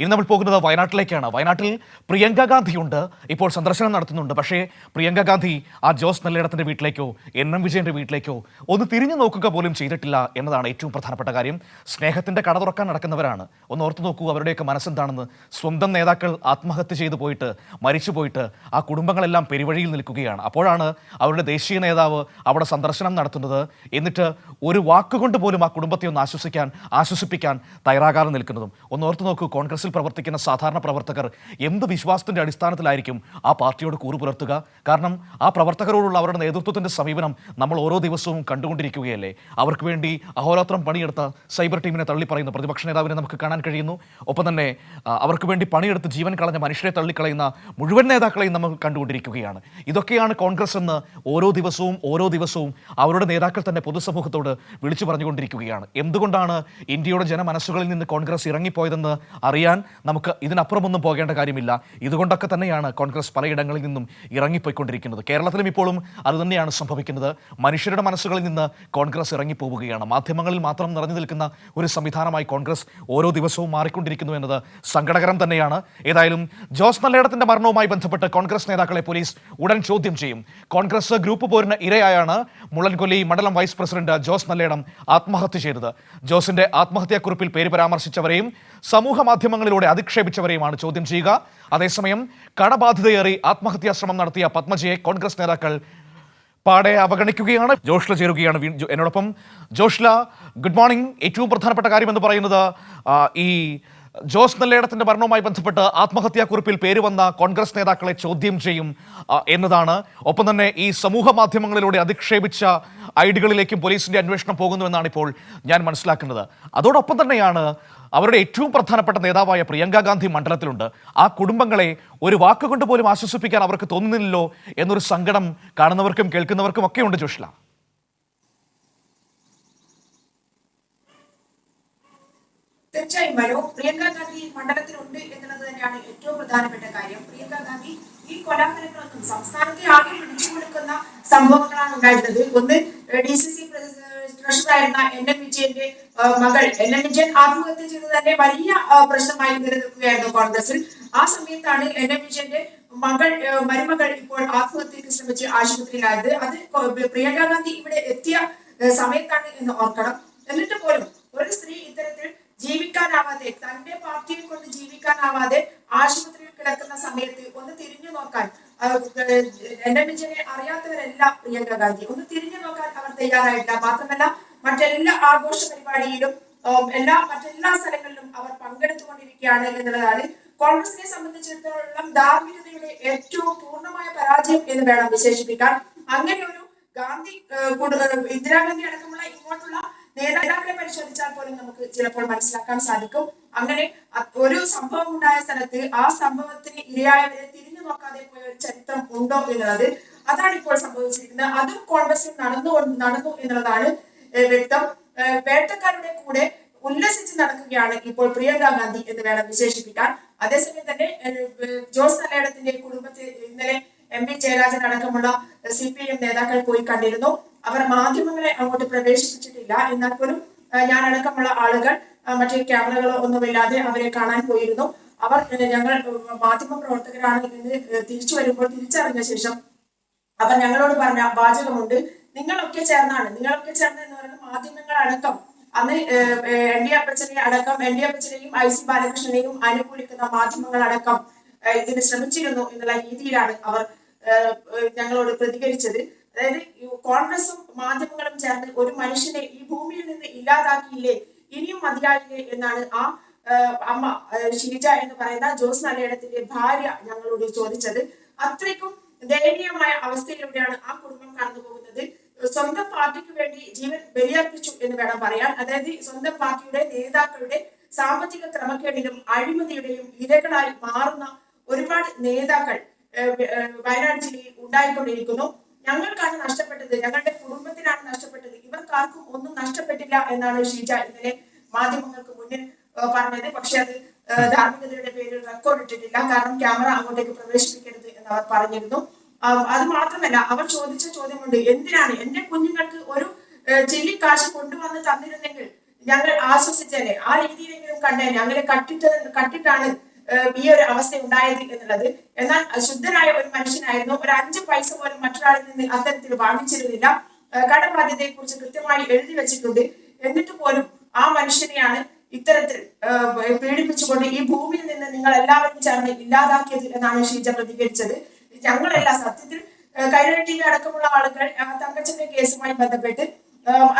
ഇനി നമ്മൾ പോകുന്നത് വയനാട്ടിലേക്കാണ്. വയനാട്ടിൽ പ്രിയങ്ക ഗാന്ധിയുണ്ട്. ഇപ്പോൾ സന്ദർശനം നടത്തുന്നുണ്ട്. പക്ഷേ പ്രിയങ്ക ഗാന്ധി ആ ജോസ് നെല്ലിടത്തിന്റെ വീട്ടിലേക്കോ എൻ എം വിജയന്റെ വീട്ടിലേക്കോ ഒന്ന് തിരിഞ്ഞു നോക്കുക പോലും ചെയ്തിട്ടില്ല എന്നതാണ് ഏറ്റവും പ്രധാനപ്പെട്ട കാര്യം. സ്നേഹത്തിന്റെ കട തുറക്കാൻ നടക്കുന്നവരാണ്. ഒന്ന് ഓർത്തു നോക്കൂ അവരുടെയൊക്കെ മനസ്സെന്താണെന്ന്. സ്വന്തം നേതാക്കൾ ആത്മഹത്യ ചെയ്തു പോയിട്ട് മരിച്ചു പോയിട്ട് ആ കുടുംബങ്ങളെല്ലാം പെരുവഴിയിൽ നിൽക്കുകയാണ്. അപ്പോഴാണ് അവരുടെ ദേശീയ നേതാവ് അവിടെ സന്ദർശനം നടത്തുന്നത്. എന്നിട്ട് ഒരു വാക്കുകൊണ്ട് പോലും ആ കുടുംബത്തെ ഒന്ന് ആശ്വസിക്കാൻ ആശ്വസിപ്പിക്കാൻ തയ്യാറാകാതെ നിൽക്കുന്നതും. ഒന്ന് ഓർത്തു നോക്കൂ കോൺഗ്രസിൽ പ്രവർത്തിക്കുന്ന സാധാരണ പ്രവർത്തകർ എന്ത് വിശ്വാസത്തിന്റെ അടിസ്ഥാനത്തിലായിരിക്കും ആ പാർട്ടിയോട് കൂറു പുലർത്തുക? കാരണം ആ പ്രവർത്തകരോടുള്ള അവരുടെ നേതൃത്വത്തിന്റെ സമീപനം നമ്മൾ ഓരോ ദിവസവും കണ്ടുകൊണ്ടിരിക്കുകയല്ലേ? അവർക്ക് വേണ്ടി അഹോരാത്രം പണിയെടുത്ത സൈബർ ടീമിനെ തള്ളി പറയുന്ന പ്രതിപക്ഷ നേതാവിനെ നമുക്ക് കാണാൻ കഴിയുന്നു. ഒപ്പം തന്നെ അവർക്ക് വേണ്ടി പണിയെടുത്ത് ജീവൻ കളഞ്ഞ മനുഷ്യരെ തള്ളിക്കളയുന്ന മുഴുവൻ നേതാക്കളെയും നമ്മൾ കണ്ടുകൊണ്ടിരിക്കുകയാണ്. ഇതൊക്കെയാണ് കോൺഗ്രസ് എന്ന് ഓരോ ദിവസവും ഓരോ ദിവസവും അവരുടെ നേതാക്കൾ തന്നെ പൊതുസമൂഹത്തോട് വിളിച്ചു പറഞ്ഞുകൊണ്ടിരിക്കുകയാണ്. എന്തുകൊണ്ടാണ് ഇന്ത്യയുടെ ജനമനസ്സുകളിൽ നിന്ന് കോൺഗ്രസ് ഇറങ്ങിപ്പോയതെന്ന് അറിയാൻ നമുക്ക് ഇതിനപ്പുറമൊന്നും പോകേണ്ട കാര്യമില്ല. ഇതുകൊണ്ടൊക്കെ തന്നെയാണ് കോൺഗ്രസ് പലയിടങ്ങളിൽ നിന്നും ഇറങ്ങിപ്പോയിക്കൊണ്ടിരിക്കുന്നത്. കേരളത്തിലും ഇപ്പോഴും അതുതന്നെയാണ് സംഭവിക്കുന്നത്. മനുഷ്യരുടെ മനസ്സുകളിൽ നിന്ന് കോൺഗ്രസ് ഇറങ്ങിപ്പോവുകയാണ്. മാധ്യമങ്ങളിൽ മാത്രം നിറഞ്ഞു നിൽക്കുന്ന ഒരു സംവിധാനമായി കോൺഗ്രസ് ഓരോ ദിവസവും മാറിക്കൊണ്ടിരിക്കുന്നു എന്നത് സങ്കടകരം തന്നെയാണ്. ഏതായാലും ജോസ് നല്ലേടത്തിന്റെ മരണവുമായി ബന്ധപ്പെട്ട് കോൺഗ്രസ് നേതാക്കളെ പോലീസ് ഉടൻ ചോദ്യം ചെയ്യും. കോൺഗ്രസ് ഗ്രൂപ്പ് പോരിന് ഇരയായാണ് മുള്ളൻകൊല്ലി മണ്ഡലം വൈസ് പ്രസിഡന്റ് ജോസ് നല്ലേടം ആത്മഹത്യ ചെയ്തത്. ജോസിന്റെ ആത്മഹത്യാക്കുറിപ്പിൽ പേര് പരാമർശിച്ചവരെയും സമൂഹ മാധ്യമങ്ങളിലൂടെ അധിക്ഷേപിച്ചവരെയുമാണ് ചോദ്യം ചെയ്യുക. അതേസമയം കടബാധിതയേറി ആത്മഹത്യാ ശ്രമം നടത്തിയ പത്മജിയെ കോൺഗ്രസ് നേതാക്കൾ പാടെ അവഗണിക്കുകയാണ്. ജോഷ്ല ചേരുകയാണ് എന്നോടൊപ്പം. Joshla good morning. ഏറ്റവും പ്രധാനപ്പെട്ട കാര്യം എന്ന് പറയുന്നത് ഈ ജോസ് നെല്ലേടത്തിന്റെ മരണവുമായി ബന്ധപ്പെട്ട് ആത്മഹത്യാക്കുറിപ്പിൽ പേര് വന്ന കോൺഗ്രസ് നേതാക്കളെ ചോദ്യം ചെയ്യും എന്നതാണ്. ഒപ്പം തന്നെ ഈ സമൂഹ മാധ്യമങ്ങളിലൂടെ അധിക്ഷേപിച്ച ഐഡികളിലേക്കും പോലീസിന്റെ അന്വേഷണം പോകുന്നുവെന്നാണ് ഇപ്പോൾ ഞാൻ മനസ്സിലാക്കുന്നത്. അതോടൊപ്പം തന്നെയാണ് അവരുടെ ഏറ്റവും പ്രധാനപ്പെട്ട നേതാവായ പ്രിയങ്ക ഗാന്ധി മണ്ഡലത്തിലുണ്ട്. ആ കുടുംബങ്ങളെ ഒരു വാക്കുകൊണ്ട് പോലും ആശ്വസിപ്പിക്കാൻ അവർക്ക് തോന്നുന്നില്ലല്ലോ എന്നൊരു സങ്കടം കാണുന്നവർക്കും കേൾക്കുന്നവർക്കും ഒക്കെ ഉണ്ട് തീർച്ചയായും വരൂ. പ്രിയങ്ക ഗാന്ധി മണ്ഡലത്തിലുണ്ട് എന്നുള്ളത് തന്നെയാണ് ഏറ്റവും പ്രധാനപ്പെട്ട കാര്യം. പ്രിയങ്ക ഗാന്ധി ഈ കൊലാഹലങ്ങളൊന്നും സംസ്ഥാനത്തെ ആകെ പിടിച്ചു കൊടുക്കുന്ന സംഭവങ്ങളാണ് ഉണ്ടായിരുന്നത് ഒന്ന് ഡി സി സി ട്രഷറായിരുന്ന എൻ എം വിജയന്റെ മകൾ എൻ എം വിജയൻ ആത്മഹത്യ ചെയ്ത് തന്നെ വലിയ പ്രശ്നമായി നിലനിൽക്കുകയായിരുന്നു കോൺഗ്രസിൽ ആ സമയത്താണ് എൻ എം വിജയന്റെ മകൾ മരുമകൾ ഇപ്പോൾ ആത്മഹത്യക്ക് ശ്രമിച്ച് ആശുപത്രിയിലായത്. അത് പ്രിയങ്ക ഗാന്ധി ഇവിടെ എത്തിയ സമയത്താണ് എന്ന് ഓർക്കണം. എന്നിട്ട് പോലും ഒരു സ്ത്രീ ഇത്തരത്തിൽ ജീവിക്കാനാവാതെ തന്റെ പാർട്ടിയെ കൊണ്ട് ജീവിക്കാനാവാതെ ആശുപത്രിയിൽ കിടക്കുന്ന സമയത്ത് ഒന്ന് തിരിഞ്ഞു നോക്കാൻ ആ, അറിയാത്തവരല്ല പ്രിയങ്ക ഗാന്ധി ഒന്ന് തിരിഞ്ഞു നോക്കാൻ അവർ തയ്യാറായിട്ടില്ല മാത്രമല്ല മറ്റെല്ലാ ആഘോഷ പരിപാടിയിലും എല്ലാ മറ്റെല്ലാ സ്ഥലങ്ങളിലും അവർ പങ്കെടുത്തുകൊണ്ടിരിക്കുകയാണ് എന്നുള്ളതാണ് കോൺഗ്രസിനെ സംബന്ധിച്ചിടത്തോളം ധാർമ്മികതയുടെ ഏറ്റവും പൂർണമായ പരാജയം എന്ന് വേണം വിശേഷിപ്പിക്കാൻ. അങ്ങനെ ഒരു ഗാന്ധി ഇന്ദിരാഗാന്ധി അടക്കമുള്ള ഇങ്ങോട്ടുള്ള നേതാക്കളെ പരിശോധിച്ചാൽ പോലും നമുക്ക് ചിലപ്പോൾ മനസ്സിലാക്കാൻ സാധിക്കും. അങ്ങനെ ഒരു സംഭവം ഉണ്ടായ സ്ഥലത്ത് ആ സംഭവത്തിന് ഇരയായവരെ തിരിഞ്ഞു നോക്കാതെ പോയ ഒരു ചരിത്രം ഉണ്ടോ എന്നുള്ളത് അതാണ് ഇപ്പോൾ സംഭവിച്ചിരിക്കുന്നത്. അതും കോൺഗ്രസിൽ നടന്നു നടന്നു എന്നുള്ളതാണ് വ്യക്തം. വേട്ടക്കാരുടെ കൂടെ ഉല്ലസിച്ച് നടക്കുകയാണ് ഇപ്പോൾ പ്രിയങ്ക ഗാന്ധി എന്ന് വേണം വിശേഷിപ്പിക്കാൻ. അതേസമയം തന്നെ ജോസ് നല്ലയിടത്തിന്റെ കുടുംബത്തെ ഇന്നലെ എം പി ജയരാജൻ അടക്കമുള്ള സി പി എം നേതാക്കൾ പോയി കണ്ടിരുന്നു. അവർ മാധ്യമങ്ങളെ അങ്ങോട്ട് പ്രവേശിപ്പിച്ചിട്ടില്ല. എന്നാൽ പോലും ഞാൻ അടക്കമുള്ള ആളുകൾ മറ്റേ ക്യാമറകളോ ഒന്നുമില്ലാതെ അവരെ കാണാൻ പോയിരുന്നു. അവർ ഞങ്ങൾ മാധ്യമ പ്രവർത്തകരാണ് എന്ന് തിരിച്ചു വരുമ്പോൾ തിരിച്ചറിഞ്ഞ ശേഷം അവർ ഞങ്ങളോട് പറഞ്ഞ വാചകമുണ്ട് നിങ്ങളൊക്കെ ചേർന്നാണ്. നിങ്ങളൊക്കെ ചേർന്ന് എന്ന് പറയുന്നത് മാധ്യമങ്ങൾ അടക്കം അന്ന് എൻ ഡി അപ്പച്ചനെ അടക്കം എൻ ഡി അപ്പച്ചനെയും ഐ സി ബാലകൃഷ്ണനെയും അനുകൂലിക്കുന്ന മാധ്യമങ്ങൾ അടക്കം ഇതിന് ശ്രമിച്ചിരുന്നു എന്നുള്ള രീതിയിലാണ് അവർ ഞങ്ങളോട് പ്രതികരിച്ചത്. അതായത് കോൺഗ്രസും മാധ്യമങ്ങളും ചേർന്ന് ഒരു മനുഷ്യനെ ഈ ഭൂമിയിൽ നിന്ന് ഇല്ലാതാക്കിയില്ലേ? ഇനിയും മതിയായില്ലേ എന്നാണ് ആ അമ്മ ഷീജ എന്ന് പറയുന്ന ജോസ് നല്ലയിടത്തിന്റെ ഭാര്യ ഞങ്ങളോട് ചോദിച്ചത്. അത്രയ്ക്കും ദയനീയമായ അവസ്ഥയിലൂടെയാണ് ആ കുടുംബം കടന്നു പോകുന്നത്. സ്വന്തം പാർട്ടിക്ക് വേണ്ടി ജീവൻ ബലിയർപ്പിച്ചു എന്ന് വേണം പറയാൻ. അതായത് സ്വന്തം പാർട്ടിയുടെ നേതാക്കളുടെ സാമ്പത്തിക ക്രമക്കേടിലും അഴിമതിയുടെയും ഇരകളായി മാറുന്ന ഒരുപാട് നേതാക്കൾ വയനാട് ജില്ലയിൽ ഉണ്ടായിക്കൊണ്ടിരിക്കുന്നു. ഞങ്ങൾക്കാണ് നഷ്ടപ്പെട്ടത് ഞങ്ങളുടെ കുടുംബത്തിനാണ് നഷ്ടപ്പെട്ടത്. ഇവർക്കാർക്കും ഒന്നും നഷ്ടപ്പെട്ടില്ല എന്നാണ് ഷീജ ഇന്നലെ മാധ്യമങ്ങൾക്ക് മുന്നിൽ പറഞ്ഞത്. പക്ഷെ അത് ധാർമ്മികതയുടെ പേരിൽ റെക്കോർഡ് ഇട്ടിട്ടില്ല. കാരണം ക്യാമറ അങ്ങോട്ടേക്ക് പ്രവേശിപ്പിക്കരുത് എന്ന് അവർ പറഞ്ഞിരുന്നു. അത് മാത്രമല്ല അവർ ചോദിച്ച ചോദ്യമുണ്ട് എന്തിനാണ്? എന്റെ കുഞ്ഞുങ്ങൾക്ക് ഒരു ചെല്ലിക്കാശ് ചില്ലി കൊണ്ടുവന്ന് തന്നിരുന്നെങ്കിൽ ഞങ്ങൾ ആശ്വസിച്ചേനെ. ആ രീതിയിലെങ്കിലും കണ്ടേനെ അങ്ങനെ കട്ടിട്ട് കട്ടിട്ടാണ് ഈ ഒരു അവസ്ഥ ഉണ്ടായത് എന്നുള്ളത്. എന്നാൽ ശുദ്ധനായ ഒരു മനുഷ്യനായിരുന്നു. ഒരു അഞ്ച് പൈസ പോലും മറ്റൊരാളിൽ നിന്ന് അത്തരത്തിൽ വാങ്ങിച്ചിരുന്നില്ല. കടബാധ്യതയെ കുറിച്ച് കൃത്യമായി എഴുതി വെച്ചിട്ടുണ്ട്. എന്നിട്ട് പോലും ആ മനുഷ്യനെയാണ് ഇത്തരത്തിൽ പീഡിപ്പിച്ചുകൊണ്ട് ഈ ഭൂമിയിൽ നിന്ന് നിങ്ങൾ എല്ലാവരും ചേർന്ന് ഇല്ലാതാക്കിയത് എന്നാണ് ഷീജ പ്രതികരിച്ചത്. ഞങ്ങളെല്ലാം സത്യത്തിൽ ടി അടക്കമുള്ള ആളുകൾ തങ്കച്ചന്റെ കേസുമായി ബന്ധപ്പെട്ട്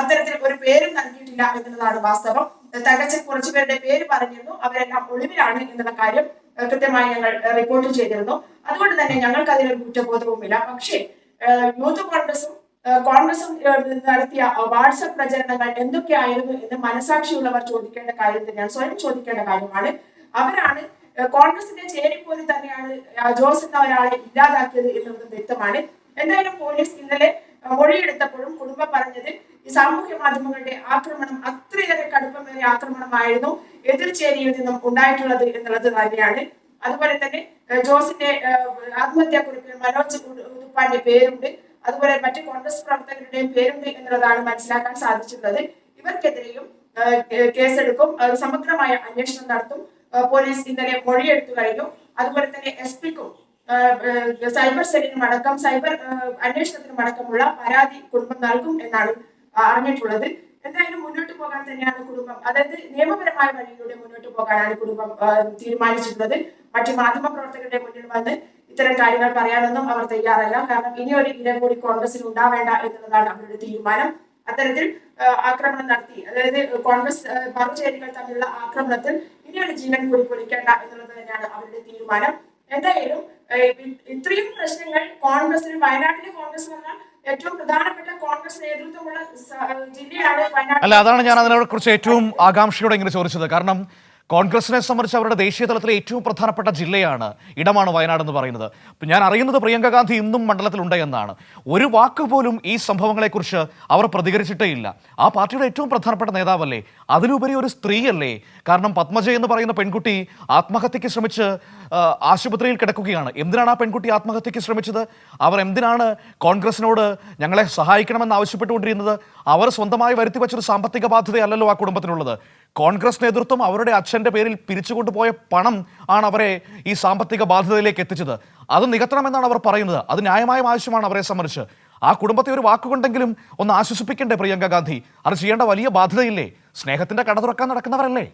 അത്തരത്തിൽ ഒരു പേരും നൽകിയിട്ടില്ല എന്നുള്ളതാണ് വാസ്തവം. തങ്കച്ചൻ കുറച്ചു പേരുടെ പേര് പറഞ്ഞിരുന്നു. അവരെല്ലാം ഒളിവിലാണ് എന്നുള്ള കാര്യം കൃത്യമായി ഞങ്ങൾ റിപ്പോർട്ട് ചെയ്തിരുന്നു. അതുകൊണ്ട് തന്നെ ഞങ്ങൾക്ക് അതിനൊരു കുറ്റബോധവുമില്ല. പക്ഷേ യൂത്ത് കോൺഗ്രസും കോൺഗ്രസും നടത്തിയ വാട്സപ്പ് പ്രചരണങ്ങൾ എന്തൊക്കെയായിരുന്നു എന്ന് മനസാക്ഷിയുള്ളവർ ചോദിക്കേണ്ട കാര്യം തന്നെയാണ് സ്വയം ചോദിക്കേണ്ട കാര്യമാണ്. അവരാണ് കോൺഗ്രസിന്റെ ചേരിപ്പോര് തന്നെയാണ് ജോസ് എന്ന ഒരാളെ ഇല്ലാതാക്കിയത് എന്നുള്ളത് വ്യക്തമാണ്. എന്തായാലും പോലീസ് ഇന്നലെ മൊഴിയെടുത്തപ്പോഴും കുടുംബം പറഞ്ഞത് ഈ സാമൂഹ്യ മാധ്യമങ്ങളുടെ ആക്രമണം അത്രയേറെ കടുപ്പമേറിയ ആക്രമണമായിരുന്നു എതിർചേരിയിൽ നിന്നും ഉണ്ടായിട്ടുള്ളത് എന്നുള്ളത് തന്നെയാണ്. അതുപോലെ തന്നെ ജോസിന്റെ ഏഹ് ആത്മഹത്യാ കുറിപ്പിൽ മനോജ് ഉടുപ്പാന്റെ പേരുണ്ട്. അതുപോലെ മറ്റ് കോൺഗ്രസ് പ്രവർത്തകരുടെയും പേരുണ്ട് എന്നുള്ളതാണ് മനസ്സിലാക്കാൻ സാധിച്ചിട്ടുള്ളത്. ഇവർക്കെതിരെയും കേസെടുക്കും. സമഗ്രമായ അന്വേഷണം നടത്തും. പോലീസ് ഇന്നലെ മൊഴിയെടുത്തു കഴിഞ്ഞു. അതുപോലെ തന്നെ എസ് പിക്കും സൈബർ സെല്ലിനും അടക്കം സൈബർ അന്വേഷണത്തിനും അടക്കമുള്ള പരാതി കുടുംബം നൽകും എന്നാണ് അറിഞ്ഞിട്ടുള്ളത്. എന്തായാലും മുന്നോട്ട് പോകാൻ തന്നെയാണ് കുടുംബം. അതായത് നിയമപരമായ വഴിയിലൂടെ മുന്നോട്ട് പോകാനാണ് കുടുംബം തീരുമാനിച്ചിട്ടുള്ളത്. മറ്റ് മാധ്യമ പ്രവർത്തകരുടെ മുന്നിൽ വന്ന് ഇത്തരം കാര്യങ്ങൾ പറയാനൊന്നും അവർ തയ്യാറല്ല. കാരണം ഇനി ഒരു ഇര കൂടി കോൺഗ്രസിൽ ഉണ്ടാവേണ്ട എന്നുള്ളതാണ് അവരുടെ തീരുമാനം. അത്തരത്തിൽ ആക്രമണം നടത്തി. അതായത് കോൺഗ്രസ് മറുചേരികൾ തമ്മിലുള്ള ആക്രമണത്തിൽ ഇനിയൊരു ജീവൻ കൂടി പൊളിക്കേണ്ട എന്നുള്ളത് തന്നെയാണ് അവരുടെ തീരുമാനം. എന്തായാലും ഇത്രയും പ്രശ്നങ്ങൾ കോൺഗ്രസിന് വയനാട്ടിലെ കോൺഗ്രസ് വയനാട്. അല്ല അതാണ് ഞാൻ അതിനെ കുറിച്ച് ഏറ്റവും ആകാംക്ഷയോടെ ഇങ്ങനെ ചോദിച്ചത്. കാരണം കോൺഗ്രസിനെ സംബന്ധിച്ച് അവരുടെ ദേശീയ തലത്തിലെ ഏറ്റവും പ്രധാനപ്പെട്ട ജില്ലയാണ്. ഇടമാണ് വയനാട് എന്ന് പറയുന്നത്. അപ്പം ഞാൻ അറിയുന്നത് പ്രിയങ്ക ഗാന്ധി ഇന്നും മണ്ഡലത്തിലുണ്ട് എന്നാണ്. ഒരു വാക്ക് പോലും ഈ സംഭവങ്ങളെക്കുറിച്ച് അവർ പ്രതികരിച്ചിട്ടേ ഇല്ല. ആ പാർട്ടിയുടെ ഏറ്റവും പ്രധാനപ്പെട്ട നേതാവല്ലേ? അതിലുപരി ഒരു സ്ത്രീയല്ലേ? കാരണം പത്മജ എന്ന് പറയുന്ന പെൺകുട്ടി ആത്മഹത്യയ്ക്ക് ശ്രമിച്ച് ആശുപത്രിയിൽ കിടക്കുകയാണ്. എന്തിനാണ് ആ പെൺകുട്ടി ആത്മഹത്യയ്ക്ക് ശ്രമിച്ചത്? അവർ എന്തിനാണ് കോൺഗ്രസിനോട് ഞങ്ങളെ സഹായിക്കണമെന്ന് ആവശ്യപ്പെട്ടുകൊണ്ടിരുന്നത്? അവർ സ്വന്തമായി വരുത്തി വെച്ചൊരു സാമ്പത്തിക ബാധ്യതയല്ലല്ലോ ആ കുടുംബത്തിനുള്ളത്. കോൺഗ്രസ് നേതൃത്വം അവരുടെ അച്ഛന്റെ പേരിൽ പിരിച്ചുകൊണ്ടുപോയ പണം ആണ് അവരെ ഈ സാമ്പത്തിക ബാധ്യതയിലേക്ക് എത്തിച്ചത്. അത് നികത്തണമെന്നാണ് അവർ പറയുന്നത്. അത് ന്യായമായ ആവശ്യമാണ് അവരെ സംബന്ധിച്ച്. ആ കുടുംബത്തെ ഒരു വാക്കുകൊണ്ടെങ്കിലും ഒന്ന് ആശ്വസിപ്പിക്കണ്ടേ പ്രിയങ്ക ഗാന്ധി? അത് ചെയ്യേണ്ട വലിയ ബാധ്യതയില്ലേ? സ്നേഹത്തിന്റെ കട തുറക്കാൻ നടക്കുന്നവരല്ലേ?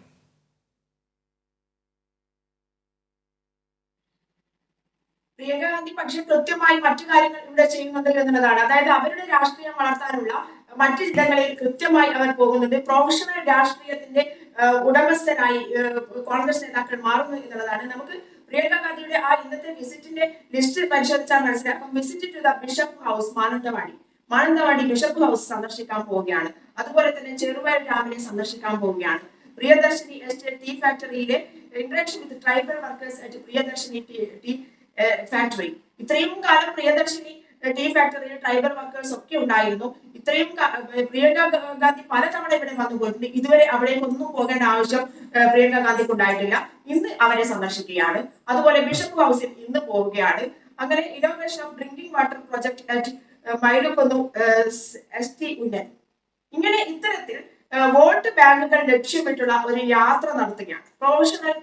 പ്രിയങ്ക ഗാന്ധി പക്ഷെ കൃത്യമായി മറ്റു കാര്യങ്ങൾ ഇവിടെ ചെയ്യുന്നുണ്ട് എന്നുള്ളതാണ്. അതായത് അവരുടെ രാഷ്ട്രീയം വളർത്താനുള്ള മറ്റു ഇടങ്ങളിൽ കൃത്യമായി അവർ പോകുന്നുണ്ട് പ്രൊഫഷണൽ രാഷ്ട്രീയത്തിന്റെ ഉടമസ്ഥനായി കോൺഗ്രസ് നേതാക്കൾ മാറുന്നു എന്നുള്ളതാണ്. നമുക്ക് പ്രിയങ്ക ഗാന്ധിയുടെ ആ ഇന്നത്തെ വിസിറ്റിന്റെ ലിസ്റ്റ് പരിശോധിച്ചാൽ മനസ്സിലാക്കാം visit to the bishop house Mananthavady. Mananthavady bishop house സന്ദർശിക്കാൻ പോവുകയാണ്. അതുപോലെ തന്നെ ചെറുവയൽ ഡാമിനെ സന്ദർശിക്കാൻ പോവുകയാണ്. Priyadarshini estate tea ഫാക്ടറിയിലെ interaction with tribal workers at Priyadarshini tea factory ഇത്രയും കാലം പ്രിയദർശിനി ടീ ഫാക്ടറിയിൽ ട്രൈബൽ വർക്കേഴ്സ് ഒക്കെ ഉണ്ടായിരുന്നു. ഇത്രയും പ്രിയങ്ക ഗാന്ധി പലതവണ ഇവിടെ വന്നു പോയിട്ടുണ്ട്. ഇതുവരെ അവിടേക്ക് ഒന്നും പോകേണ്ട ആവശ്യം പ്രിയങ്ക ഗാന്ധിക്ക് ഉണ്ടായിട്ടില്ല ഇന്ന് അവരെ സന്ദർശിക്കുകയാണ്. അതുപോലെ ബിഷപ്പ് ഹൗസിൽ ഇന്ന് പോവുകയാണ്. അങ്ങനെ innovation of drinking water project at Mylakkonnu S T ഉന്നൻ. ഇങ്ങനെ ഇത്തരത്തിൽ വോട്ട് ബാങ്കുകൾ ലക്ഷ്യമിട്ടുള്ള ഒരു യാത്ര നടത്തുകയാണ്. പ്രൊഫഷണൽ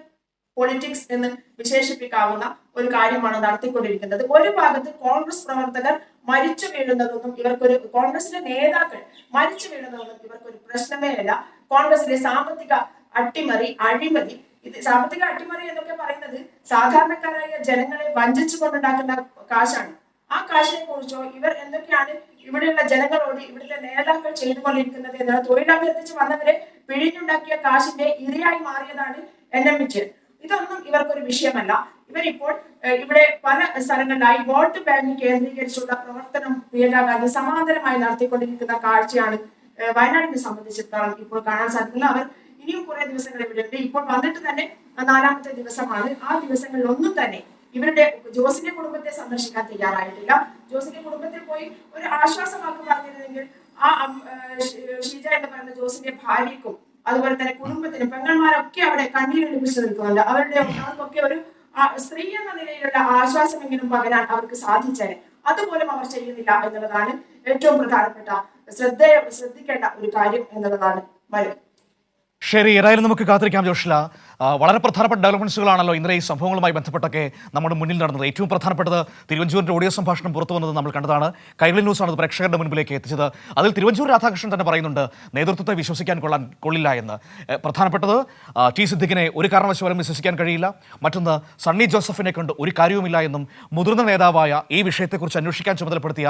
പൊളിറ്റിക്സ് എന്ന് വിശേഷിപ്പിക്കാവുന്ന ഒരു കാര്യമാണ് നടത്തിക്കൊണ്ടിരിക്കുന്നത്. ഒരു ഭാഗത്ത് കോൺഗ്രസ് പ്രവർത്തകർ മരിച്ചു വീഴുന്നതൊന്നും ഇവർക്കൊരു കോൺഗ്രസിലെ നേതാക്കൾ മരിച്ചു വീഴുന്നതൊന്നും ഇവർക്കൊരു പ്രശ്നമേ അല്ല. കോൺഗ്രസിലെ സാമ്പത്തിക അട്ടിമറി അഴിമതി ഇത് സാമ്പത്തിക അട്ടിമറി എന്നൊക്കെ പറയുന്നത് സാധാരണക്കാരായ ജനങ്ങളെ വഞ്ചിച്ചു കൊണ്ടുണ്ടാക്കുന്ന കാശാണ്. ആ കാശിനെ കുറിച്ചോ ഇവർ എന്തൊക്കെയാണ് ഇവിടെയുള്ള ജനങ്ങളോട് ഇവിടുത്തെ നേതാക്കൾ ചെയ്തുകൊണ്ടിരിക്കുന്നത് എന്നാണ് തൊഴിലഭ്യർത്ഥിച്ച് വന്നവരെ പിഴിഞ്ഞുണ്ടാക്കിയ കാശിന്റെ ഇരയായി മാറിയതാണ് എൻ എം വിജയൻ. ഇതൊന്നും ഇവർക്കൊരു വിഷയമല്ല. ഇവരിപ്പോൾ ഇവിടെ പല സ്ഥലങ്ങളിലായി വോട്ട് ബാങ്ക് കേന്ദ്രീകരിച്ചുള്ള പ്രവർത്തനം പ്രിയങ്ക സമാന്തരമായി നടത്തിക്കൊണ്ടിരിക്കുന്ന കാഴ്ചയാണ് വയനാടിനെ സംബന്ധിച്ചിടത്തോളം ഇപ്പോൾ കാണാൻ സാധിക്കുന്നത്. അവർ ഇനിയും കുറെ ദിവസങ്ങൾ ഇവിടെയുണ്ട്. ഇപ്പോൾ വന്നിട്ട് തന്നെ നാലാമത്തെ ദിവസമാണ്. ആ ദിവസങ്ങളിൽ ഒന്നും തന്നെ ഇവരുടെ ജോസിന്റെ കുടുംബത്തെ സന്ദർശിക്കാൻ തയ്യാറായിട്ടില്ല. ജോസിന്റെ കുടുംബത്തിൽ പോയി ഒരു ആശ്വാസമാക്കി പറഞ്ഞിരുന്നെങ്കിൽ ആ ഷീജ എന്ന് പറയുന്ന ജോസിന്റെ ഭാര്യയ്ക്കും അതുപോലെ തന്നെ കുടുംബത്തിന് പെങ്ങന്മാരൊക്കെ അവിടെ കണ്ണീരൊലിപ്പിച്ചു നിൽക്കുന്നുണ്ട്. അവരുടെ അവർക്കൊക്കെ ഒരു സ്ത്രീ എന്ന നിലയിലുള്ള ആശ്വാസമെങ്കിലും പകരാൻ അവർക്ക് സാധിച്ചേനെ. അതുപോലും അവർ ചെയ്യുന്നില്ല എന്നുള്ളതാണ് ഏറ്റവും പ്രധാനപ്പെട്ട ശ്രദ്ധ ശ്രദ്ധിക്കേണ്ട ഒരു കാര്യം എന്നുള്ളതാണ് മരം. ശരി ഏതായാലും നമുക്ക് കാത്തിരിക്കാം ജോഷില. വളരെ പ്രധാനപ്പെട്ട ഡെവലപ്മെന്റ്സുകളാണല്ലോ ഇന്നലെ ഈ സംഭവങ്ങളുമായി ബന്ധപ്പെട്ടൊക്കെ നമ്മുടെ മുന്നിൽ നടന്നത്. ഏറ്റവും പ്രധാനപ്പെട്ടത് തിരുവഞ്ചൂരിന്റെ ഓഡിയോ സംഭാഷണം പുറത്തു വന്നത് നമ്മൾ കണ്ടതാണ്. കൈരളി ന്യൂസാണ് പ്രേക്ഷകരുടെ മുൻപിലേക്ക് എത്തിച്ചത്. അതിൽ തിരുവഞ്ചൂർ രാധാകൃഷ്ണൻ തന്നെ പറയുന്നുണ്ട് നേതൃത്വത്തെ വിശ്വസിക്കാൻ കൊള്ളാൻ കൊള്ളില്ല എന്ന്. പ്രധാനപ്പെട്ടത് ടി സിദ്ദിഖിനെ ഒരു കാരണവശാലും വിശ്വസിക്കാൻ കഴിയില്ല. മറ്റൊന്ന് സണ്ണി ജോസഫിനെ കൊണ്ട് ഒരു കാര്യവുമില്ല എന്നും മുതിർന്ന നേതാവായ ഈ വിഷയത്തെക്കുറിച്ച് അന്വേഷിക്കാൻ ചുമതലപ്പെടുത്തിയ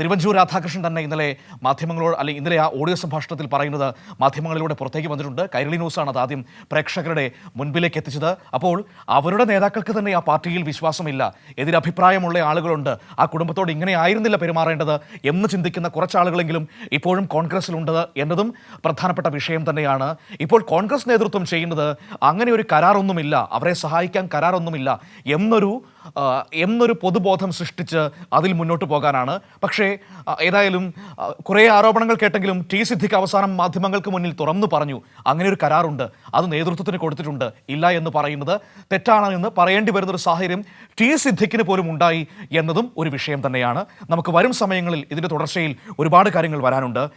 തിരുവഞ്ചൂർ രാധാകൃഷ്ണൻ തന്നെ ഇന്നലെ മാധ്യമങ്ങളോട് അല്ലെങ്കിൽ ഇന്നലെ ആ ഓഡിയോ സംഭാഷണത്തിൽ പറയുന്നത് മാധ്യമങ്ങളിലൂടെ പുറത്തേക്ക് വന്നിട്ടുണ്ട്. കൈരളി ന്യൂസാണ് അത് ആദ്യം പ്രേക്ഷകരുടെ മുൻപിലേക്ക് എത്തിച്ചത്. അപ്പോൾ അവരുടെ നേതാക്കൾക്ക് തന്നെ ആ പാർട്ടിയിൽ വിശ്വാസമില്ല. എതിരഭിപ്രായമുള്ള ആളുകളുണ്ട്. ആ കുടുംബത്തോട് ഇങ്ങനെ ആയിരുന്നില്ല പെരുമാറേണ്ടത് എന്ന് ചിന്തിക്കുന്ന കുറച്ചാളുകളെങ്കിലും ഇപ്പോഴും കോൺഗ്രസിലുണ്ട് എന്നതും പ്രധാനപ്പെട്ട വിഷയം തന്നെയാണ്. ഇപ്പോൾ കോൺഗ്രസ് നേതൃത്വം ചെയ്യുന്നത് അങ്ങനെ ഒരു കരാറൊന്നുമില്ല. അവരെ സഹായിക്കാൻ കരാറൊന്നുമില്ല എന്നൊരു എന്നൊരു പൊതുബോധം സൃഷ്ടിച്ച് അതിൽ മുന്നോട്ട് പോകാനാണ്. പക്ഷേ ഏതായാലും കുറേ ആരോപണങ്ങൾ കേട്ടെങ്കിലും ടി സിദ്ധിക്ക് അവസാനം മാധ്യമങ്ങൾക്ക് മുന്നിൽ തുറന്നു പറഞ്ഞു. അങ്ങനെ ഒരു കരാറുണ്ട്. അത് നേതൃത്വത്തിന് കൊടുത്തിട്ടുണ്ട്. ഇല്ല എന്ന് പറയുന്നത് തെറ്റാണ് എന്ന് പറയേണ്ടി വരുന്ന ഒരു സാഹചര്യം ടി സിദ്ധിക്കിന് പോലും ഉണ്ടായി എന്നതും ഒരു വിഷയം തന്നെയാണ്. നമുക്ക് വരും സമയങ്ങളിൽ ഇതിന്റെ തുടർച്ചയിൽ ഒരുപാട് കാര്യങ്ങൾ വരാനുണ്ട്.